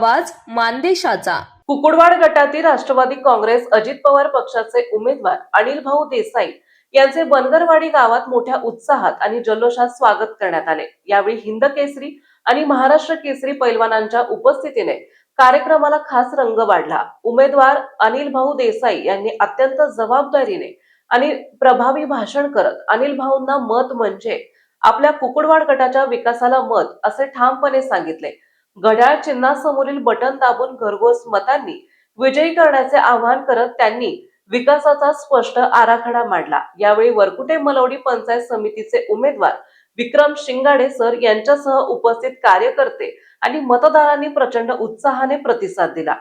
आवाज मानदेशाचा. कुकुडवाड गटातील राष्ट्रवादी काँग्रेस अजित पवार पक्षाचे उमेदवार अनिल भाऊ देसाई यांचे बनगरवाडी गावात मोठ्या उत्साहात आणि जल्लोषात स्वागत करण्यात आले. यावेळी हिंद केसरी आणि महाराष्ट्र केसरी पैलवानांच्या उपस्थितीने कार्यक्रमाला खास रंग वाढला. उमेदवार अनिल भाऊ देसाई यांनी अत्यंत जबाबदारीने आणि प्रभावी भाषण करत अनिल भाऊंना मत म्हणजे आपल्या कुकुडवाड गटाच्या विकासाला मत असे ठामपणे सांगितले. घड्याळ चिन्हासमोरील बटन दाबून घरघोस मतांनी विजयी करण्याचे आवाहन करत त्यांनी विकासाचा स्पष्ट आराखडा मांडला. यावेळी वरकुटे मलवडी पंचायत समितीचे उमेदवार विक्रम शिंगाडे सर यांच्यासह उपस्थित कार्यकर्ते आणि मतदारांनी प्रचंड उत्साहाने प्रतिसाद दिला.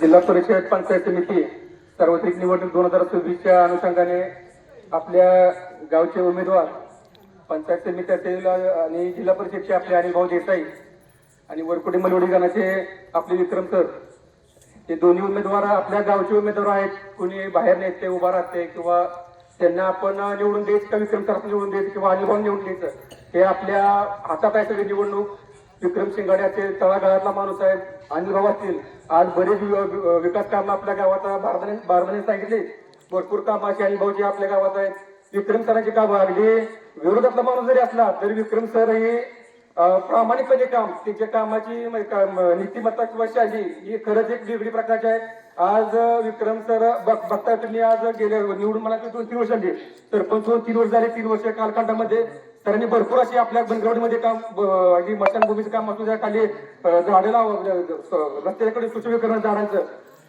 जिल्हा परिषद पंचायत समिती सार्वत्रिक निवडणूक दोन हजार चोवीसच्या अनुषंगाने आपल्या गावचे उमेदवार पंचायत समितीतील आणि जिल्हा परिषदचे आपले अनिलभाऊ देसाई आणि वरकुटे मलवडी गणाचे आपले विक्रम सर हे दोन्ही उमेदवार आपल्या गावचे उमेदवार आहेत. कोणी बाहेर नेते उभा राहते किंवा त्यांना आपण निवडून द्यायचं का विक्रम सर निवडून द्यायचं किंवा अनिलभाऊ निवडून द्यायचं हे आपल्या हातात आहे सगळी निवडणूक. विक्रम शिंगाडे असेल तळागाळातला माणूस आहे अनिलभाऊ असतील. आज बरेच विकास कामं आपल्या गावात भारताने भारताने सांगितले. भरपूर कामं अशी अनिलभाऊची आपल्या गावात आहेत. विक्रम सरांची कामं अगदी विरोधातला माणूस जरी असला तरी विक्रम सर हे प्रामाणिकपणे काम त्यांच्या कामाची म्हणजे नीतिमत्ता किंवा शैली ही खरंच एक वेगळी प्रकारची आहे. आज विक्रम सर बघ- बघताय तुम्ही आज गेले निवडून मला दोन तीन वर्ष झाली. सरपंच होऊन तीन वर्ष झाले तीन वर्ष कालखंडामध्ये. सरांनी भरपूर अशी आपल्या बनगवडीमध्ये काम अगदी मशानभूमीचं काम असू द्या खाली झाडे लाव रस्त्याकडे सुशोभीकरण झाडांचं.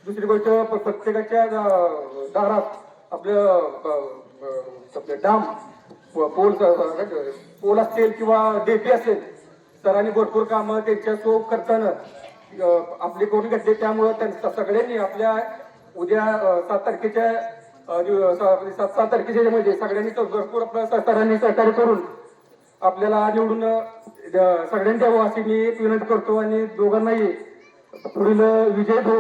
दुसरी गोष्ट प्रत्येकाच्या दारात आपलं अं, डाम प- पोल पोल असतील किंवा डेपी असेल सरांनी भरपूर कामं त्यांच्या सो करताना आपली आपले करून त्यामुळं त्यांच्या सगळ्यांनी आपल्या उद्या सात तारखेच्या सात सात तारखेच्या म्हणजे सगळ्यांनी तर भरपूर आपल्या स- सरांनी सहकार्य करून आपल्याला निवडून सगळ्यांनी द्यावं अशी मी एक विनंती करतो आणि दोघांनाही पुढील विजय हो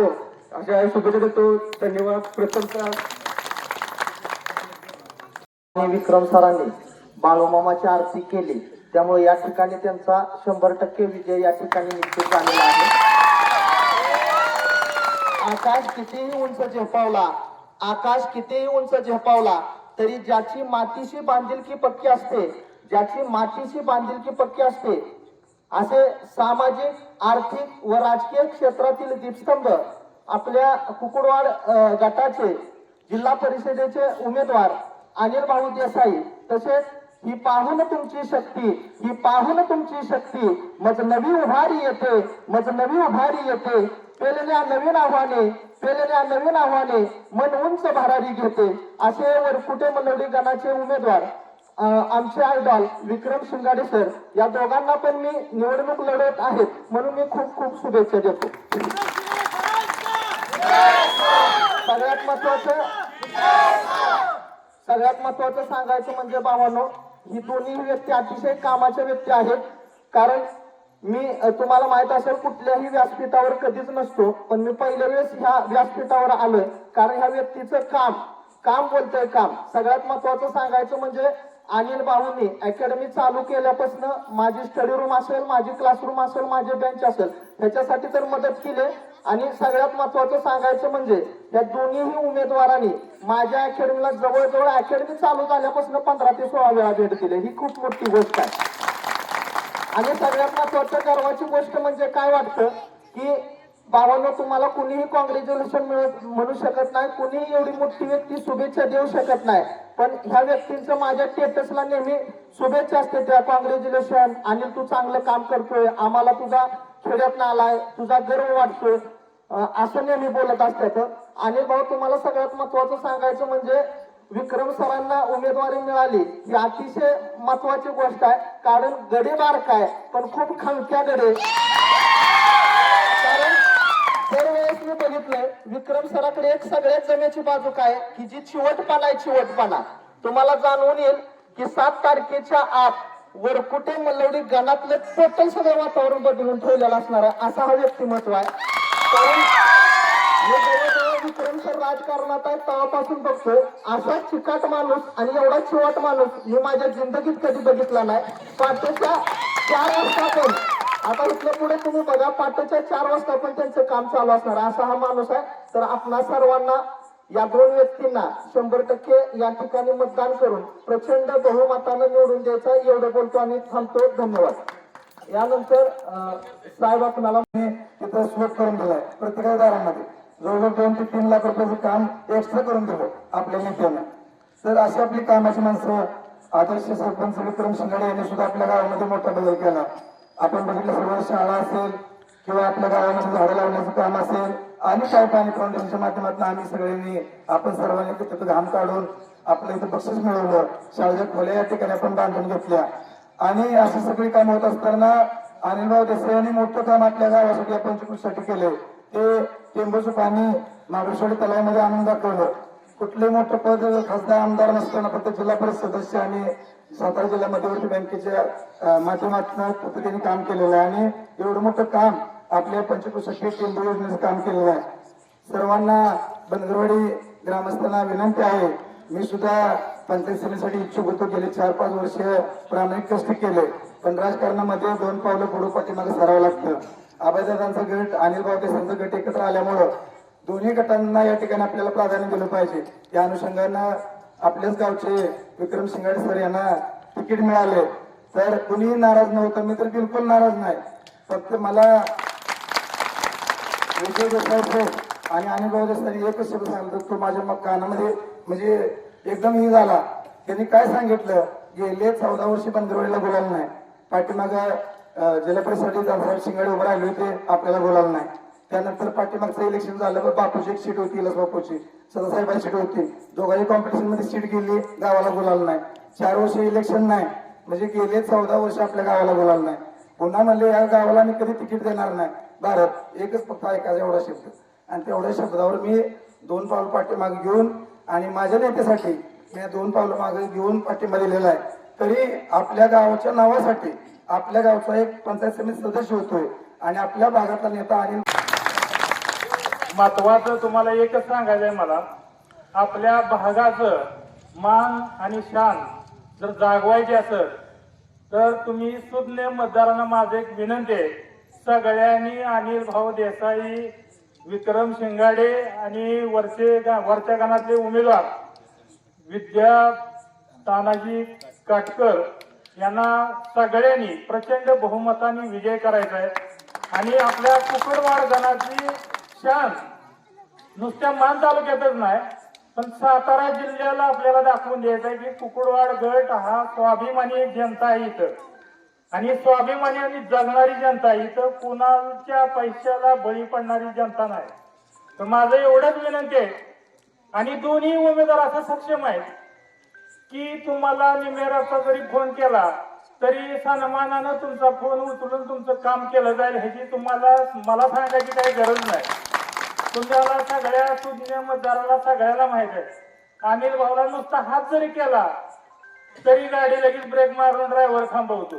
अशा शुभेच्छा देतो. धन्यवाद. प्रथमता विक्रम सरांनी बाळूमामाची आरती केली. त्यामुळे या ठिकाणी त्यांचा शंभर टक्के विजय या ठिकाणी निश्चित झालेला आहे. आकाश कितीही उंच झेपावला आकाश कितीही उंच झेपावला तरी ज्याची मातीशी बांधिलकी पक्की असते ज्याची मातीशी बांधिलकी पक्की असते असे सामाजिक आर्थिक व राजकीय क्षेत्रातील दीपस्तंभ आपल्या कुकुडवाड गटाचे जिल्हा परिषदेचे उमेदवार अनिल भाऊ देसाई तसेच ही पाहून तुमची शक्ती ही पाहून तुमची शक्ती मज नवी उभारी येते मज नवी उभारी येते पेलेल्या नवीन आव्हाने पेलेल्या नवीन आव्हाने मन उंच भरारी घेते असे वरकुटे मनवडी गणाचे उमेदवार आमचे आयडॉल विक्रम शिंगाडे सर या दोघांना पण मी निवडणूक लढवत आहेत म्हणून मी खूप खूप शुभेच्छा देतो. सगळ्यात महत्वाचं सगळ्यात महत्वाचं सांगायचं म्हणजे बाबांनो ही दोन्ही व्यक्ती अतिशय कामाच्या व्यक्ती आहेत. कारण मी तुम्हाला माहीत असेल कुठल्याही व्यासपीठावर कधीच नसतो. पण मी पहिल्या वेळेस ह्या व्यासपीठावर आलोय. कारण ह्या व्यक्तीचं काम काम बोलतोय काम. सगळ्यात महत्वाचं सांगायचं म्हणजे अनिल भाऊंनी अकॅडमी चालू केल्यापासून माझी स्टडी रूम असेल माझी क्लासरूम असेल माझे बेंच असेल ह्याच्यासाठी तर मदत केली. आणि सगळ्यात महत्वाचं सांगायचं म्हणजे या दोन्हीही उमेदवारांनी माझ्या अकॅडमीला जवळजवळ अकॅडमी चालू झाल्यापासून पंधरा ते सोळा वेळा भेट दिली. ही खूप मोठी गोष्ट आहे. आणि सगळ्यात महत्वाचं गर्वाची गोष्ट म्हणजे काय वाटतं? की बाबांनो तुम्हाला कुणीही कॉंग्रॅच्युलेशन म्हणू शकत नाही. कुणीही एवढी मोठी व्यक्ती शुभेच्छा देऊ शकत नाही. पण ह्या व्यक्तींचं माझ्या स्टेटसला नेहमी शुभेच्छा असते त्या कॉंग्रॅच्युलेशन आणि तू चांगलं काम करतोय. आम्हाला तुझा खेड्यात आलाय. तुझा गर्व वाटतोय. असं नेहमी बोलत असतात. आणि भाऊ तुम्हाला सगळ्यात महत्वाचं सांगायचं म्हणजे विक्रम सरांना उमेदवारी मिळाली. ही अतिशय महत्वाची गोष्ट आहे. कारण गडे बारकाय आहे पण खूप खमक्या गडे कारण दरवेळेस मी बघितलंय विक्रम सराकडे एक सगळ्यात जमेची बाजू काय? की जी चिवटपणा आहे चिवटपणा. तुम्हाला जाणवून येईल की सात तारखेच्या आत वरकुटे मल्लवडी गणातलं टोटल सगळं वातावरण बदलून ठेवलेलं असणार आहे. असा हा व्यक्तिमत्व आहे. कारण विक्रम सर राजकारणात आहे तेव्हापासून बघतो असा चिकाट माणूस आणि एवढा चिवट माणूस मी माझ्या जिंदगीत कधी बघितला नाही. पहाटेच्या चार वाजता आता इथल्या पुढे तुम्ही बघा पाठच्या चार वाजता पण त्यांचं काम चालू असणार. असा हा माणूस आहे. तर आपणा सर्वांना या दोन व्यक्तींना शंभर टक्के या ठिकाणी मतदान करून प्रचंड बहुमतानं निवडून द्यायचा एवढं बोलतो आणि थांबतो. धन्यवाद. यानंतर साहेब आपणाला मी तिथं स्लोप करून दिलाय प्रत्येक दारामध्ये. जवळजवळ दोन ते तीन लाख रुपयाचं काम एक्स्ट्रा करून दिलं आपल्या नेत्यानं. तर अशी आपली कामाची माणसं आदर्श सरपंच विक्रम शिंगाडे यांनी सुद्धा आपल्या गावामध्ये मोठा बदल केला. आपण बघितलं सर्व शाळा असेल किंवा आपल्या गावामध्ये झाडं लावण्याचं काम असेल आणि काय पाणी फाउंडेशनच्या माध्यमातून आम्ही सगळ्यांनी आपण सर्वांनी तिथं घाम काढून आपलं इथं बक्षीस मिळवलं. शाळेच्या खोल्या या ठिकाणी आपण बांधून घेतल्या. आणि अशी सगळी काम होत असताना अनिलभाऊ देसाई यांनी मोठं काम आपल्या गावासाठी आपण पंचकृषीसाठी केले. ते टेंबूचं पाणी नागेश्वरी तलावामध्ये आणून दाखवलं. कुठले मोठं पद खासदार आमदार नसताना फक्त जिल्हा परिषद सदस्य आणि सातारा जिल्हा मध्यवर्ती बँकेच्या माध्यमातून पद्धतीने काम केलेलं आहे. आणि एवढं मोठं काम आपल्या पंचकृषी केंद्र योजनेचं काम केलेलं आहे. सर्वांना बंदरवाडी ग्रामस्थांना विनंती आहे. मी सुद्धा पंचायत समितीसाठी इच्छुक होतो. गेले चार पाच वर्ष प्रामाणिक कष्ट केले. पण राजकारणामध्ये दोन पावलं पुढे पाठीमागे सरावं लागतं. अभयदादांचा गट अनिल बावतेसांचा गट एकत्र आल्यामुळं दोन्ही गटांना या ठिकाणी आपल्याला प्राधान्य दिलं पाहिजे. त्या अनुषंगानं आपल्याच गावचे विक्रम शिंगाडे सर यांना तिकीट मिळाले. तर कुणीही नाराज नव्हतं मी तर बिलकुल नाराज नाही. फक्त मला विजय देसाई आणि अनुभव देसाई एकच शब्द सांगतो तो माझ्या मग कानामध्ये म्हणजे एकदम ही झाला. त्यांनी काय सांगितलं? गेले चौदा वर्षी पंधरवडीला बोलायला नाही. पाठीमाग जिल्हा परिषदेत शिंगाडे उभं राहिले होते आपल्याला बोलायला नाही. त्यानंतर पाठीमागचं इलेक्शन झालं बघ बापूची एक सीट होती लस बापूची. सदासाहेबांची सीट होती. दोघांनी कॉम्पिटिशनमध्ये सीट गेली गावाला बोलायला नाही. चार वर्ष इलेक्शन नाही. म्हणजे गेले चौदा वर्ष आपल्या गावाला बोलायला नाही. पुन्हा म्हणले या गावाला मी कधी तिकीट देणार नाही. भारत एकच फक्त ऐकायचा एवढा शब्द. आणि तेवढ्या शब्दावर मी दोन पावलं पाठीमागे घेऊन आणि माझ्या नेत्यासाठी मी दोन पावलं मागे घेऊन पाठिंबा दिलेला आहे. तरी आपल्या गावाच्या नावासाठी आपल्या गावचा एक पंचायत समिती सदस्य होतोय आणि आपल्या भागातला नेता आणि महत्वाचं तुम्हाला एकच सांगायचं आहे मला. आपल्या भागाचं मान आणि शान जर जागवायचे असेल तर तुम्ही सुज्ञ मतदारांना माझं एक विनंती आहे. सगळ्यांनी अनिल भाऊ देसाई विक्रम शिंगाडे आणि वरचे वरच्या गणातले उमेदवार विद्या तानाजी काटकर यांना सगळ्यांनी प्रचंड बहुमताने विजय करायचा आहे. आणि आपल्या कुकडवाड गणाची शान नुसत्या मान तालुक्यातच नाही पण सातारा जिल्ह्याला आपल्याला दाखवून द्यायचं आहे की कुकुडवाड गट हा स्वाभिमानी जनता आहे इथं. आणि स्वाभिमानी आणि जगणारी जनता आहे इथं कुणाच्या पैशाला बळी पडणारी जनता नाही. तर माझं एवढंच विनंती आहे. आणि दोन्ही उमेदवार असं सक्षम आहेत की तुम्हाला निमेराचा जरी फोन केला तरी सन्मानानं तुमचा फोन उचलून तुमचं काम केलं जाईल ह्याची तुम्हाला मला सांगायची काही गरज नाही. तुम्हाला सगळ्या सुज्ञ मतदाराला सगळ्याला माहीत आहे. अनिल भाऊला नुसता हात जरी केला तरी गाडी लगेच ब्रेक मारून ड्रायव्हर थांबवतो.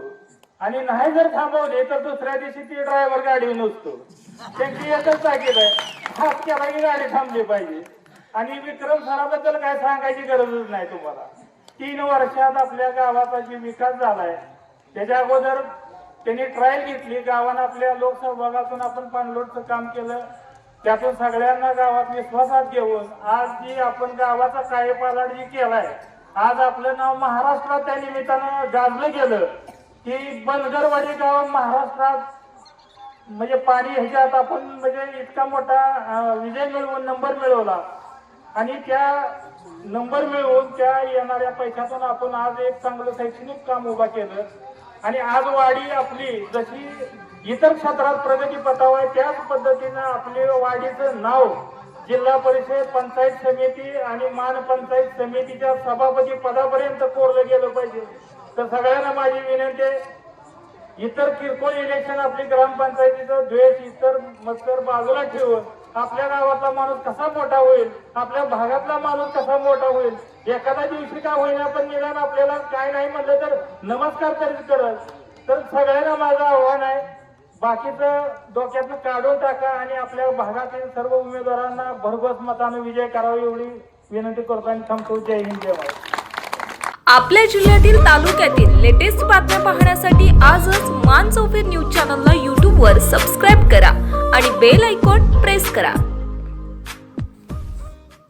आणि नाही जर थांबवले तर दुसऱ्या दिवशी ती ड्रायव्हर गाडी नसतो. त्यांची एकच ताकीद आहे हात केला की गाडी थांबली पाहिजे. आणि विक्रम सराबद्दल काय सांगायची गरजच नाही तुम्हाला. तीन वर्षात आपल्या गावाचा जे विकास झालाय त्याच्या अगोदर त्यांनी ट्रायल घेतली. गावानं आपल्या लोकसहभागातून आपण पाणलोटचं काम केलं. त्यातून सगळ्यांना गावात विश्वासात घेऊन आज जी आपण गावाचा कायपालट जी केलाय आज आपलं नाव महाराष्ट्रात त्या निमित्तानं गाजलं गेलं की बनगरवाडी गाव महाराष्ट्रात म्हणजे पाणी ह्याच्यात आपण म्हणजे इतका मोठा विजय मिळवून नंबर मिळवला. आणि त्या नंबर मिळवून त्या येणाऱ्या पैशातून आपण आज एक चांगलं शैक्षणिक काम उभा केलं. आणि आज वाडी आपली जशी इतर क्षेत्रात प्रगती पथावर त्याच पद्धतीनं आपले वाडीचं नाव जिल्हा परिषद पंचायत समिती आणि मान पंचायत समितीच्या सभापती पदापर्यंत कोरलं गेलं पाहिजे. तर सगळ्यांना माझी विनंती आहे इतर किरकोळ इलेक्शन आपली ग्रामपंचायतीचं द्वेष इतर मत्सर बाजूला ठेवून आपल्या गावातला माणूस कसा मोठा होईल आपल्या भागातला माणूस कसा मोठा होईल एखाद्या दिवशी का होईना पण निदान आपल्याला काय नाही म्हणलं तर नमस्कार तरी करत तर सगळ्यांना माझं आव्हान आहे बाकीचं डोक्यातून काढून टाका आणि आपल्या भागातील सर्व उमेदवारांना भरघोस मताने विजय करावा एवढी विनंती करतो आणि थांबतो. जय हिंद जय महाराष्ट्र आपल्या जिल्ह्यातील तालुक्यातील लेटेस्ट बातम्या पाहण्यासाठी आजच मान चौफेर न्यूज चॅनलला यूट्यूबवर सबस्क्राईब करा आणि बेल आयकॉन प्रेस करा.